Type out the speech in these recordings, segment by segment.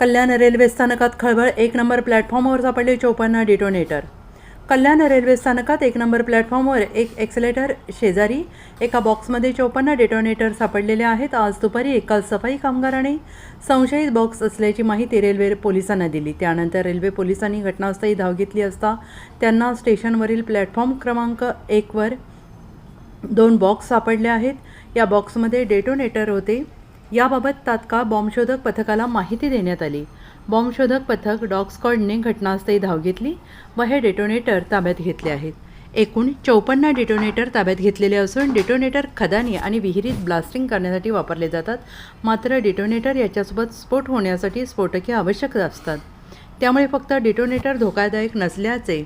कल्याण railway स्थानकात खळबळ एक नंबर प्लॅटफॉर्मवर सापडले चोपन्न डिटोनेटर. कल्याण रेल्वे स्थानकात एक नंबर प्लॅटफॉर्मवर एक एक्सलेटर शेजारी एका बॉक्समध्ये चोपन्न डेटोनेटर सापडलेले आहेत. आज दुपारी एका सफाई कामगाराने संशयित बॉक्स असल्याची माहिती रेल्वे पोलिसांना दिली. त्यानंतर रेल्वे पोलिसांनी घटनास्थळी धाव घेतली असता त्यांना स्टेशनवरील प्लॅटफॉर्म क्रमांक एकवर दोन बॉक्स सापडले आहेत. या बॉक्समध्ये डेटोनेटर होते. याबाबत तात्काळ बॉम्बशोधक पथकाला माहिती देण्यात आली. बॉम्बशोधक पथक डॉग स्कॉडने घटनास्थळी धाव घेतली व हे डेटोनेटर ताब्यात घेतले आहेत. एकूण चौपन्न डेटोनेटर ताब्यात घेतलेले असून डेटोनेटर खदानी आणि विहिरीत ब्लास्टिंग करण्यासाठी वापरले जातात. मात्र डेटोनेटर याच्यासोबत स्फोट होण्यासाठी स्फोटके आवश्यक असतात. त्यामुळे फक्त डिटोनेटर धोकादायक नसल्याचे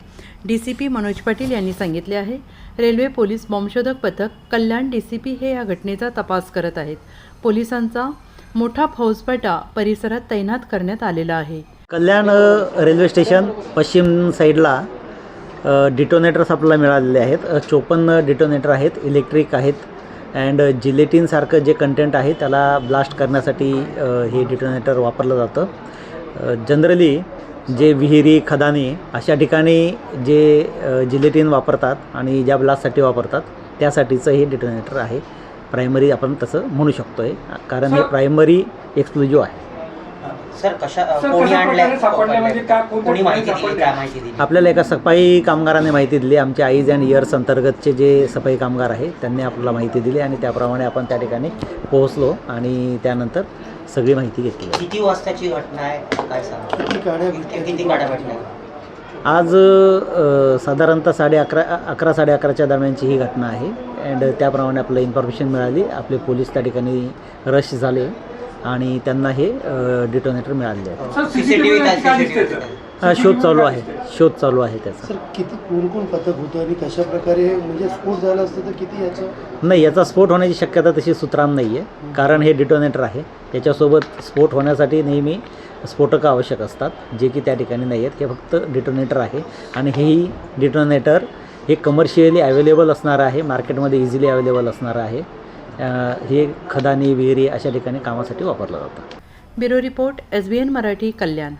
D C P Manoj Patil यांनी सांगितले आहे. रेल्वे पोलीस बॉम्बशोधक पथक कल्याण डी सी पी हे या घटनेचा तपास करत आहेत. पोलिसांचा मोठा फौजपटा परिसरात तैनात करण्यात आलेला आहे. कल्याण रेल्वे स्टेशन पश्चिम साईडला डिटोनेटर्स आपल्याला मिळालेले आहेत. चोपन्न डिटोनेटर आहेत इलेक्ट्रिक आहेत अँड जिलेटिनसारखं जे कंटेंट आहे त्याला ब्लास्ट करण्यासाठी हे डिटोनेटर वापरलं जातं. जनरली जे विहिरी खदानी अशा ठिकाणी जे जिलेटिन वापरतात आणि ज्या ब्लास्टसाठी वापरतात त्यासाठीचं हे डिटोनेटर आहे. प्रायमरी आपण तसं म्हणू शकतो आहे कारण हे प्रायमरी एक्सक्लुजिव्ह आहे. सर कशा कोणी म्हणजे काय- कोणत्या कोणी माहिती ठिकाणी दिली? सापडले? काय माहिती दिली? आपल्याला एका सफाई कामगाराने माहिती दिली. आमचे आईज अँड इयर्स अंतर्गतचे जे सफाई कामगार आहे त्यांनी आपल्याला माहिती दिली आणि त्याप्रमाणे आपण त्या ठिकाणी पोहोचलो आणि त्यानंतर सगळी माहिती घेतली किती वाजताची घटना आहे? काय सांगा. किती गाड्या किती किती गाड्या भेटल्या? आज अ, साधारणतः साडे अकरा अकरा साडे अकराच्या दरम्यानची ही घटना आहे. अँड त्याप्रमाणे आपल्याला इन्फॉर्मेशन मिळाली. आपले पोलीस त्या ठिकाणी रश झाले. आणि त्यांना हे डिटोनेटर सीसीटीव्ही काय काय? दिसतंय CCTV? सर हा शोध चालू आहे. शोध चालू आहे त्याचा. सर किती कोण कोण पथक होतं आणि कशा प्रकारे म्हणजे स्फोट झाला असतं तर किती याचं? नाही याचा स्फोट होण्याची शक्यता तशी सुतराम नाही आहे कारण हे डिटोनेटर आहे. याच्यासोबत स्फोट होण्यासाठी नेहमी स्फोटकं आवश्यक असतात जे की त्या ठिकाणी नाही आहेत. हे फक्त डिटोनेटर आहे. आणि हेही डिटोनेटर हे कमर्शियली अवेलेबल असणारं आहे. मार्केटमध्ये इझिली अवेलेबल असणारं आहे. अं, हे खदानी विहिरी अशा ठिकाणी कामासाठी वापरलं जातं. Bureau report S B N Marathi Kalyan.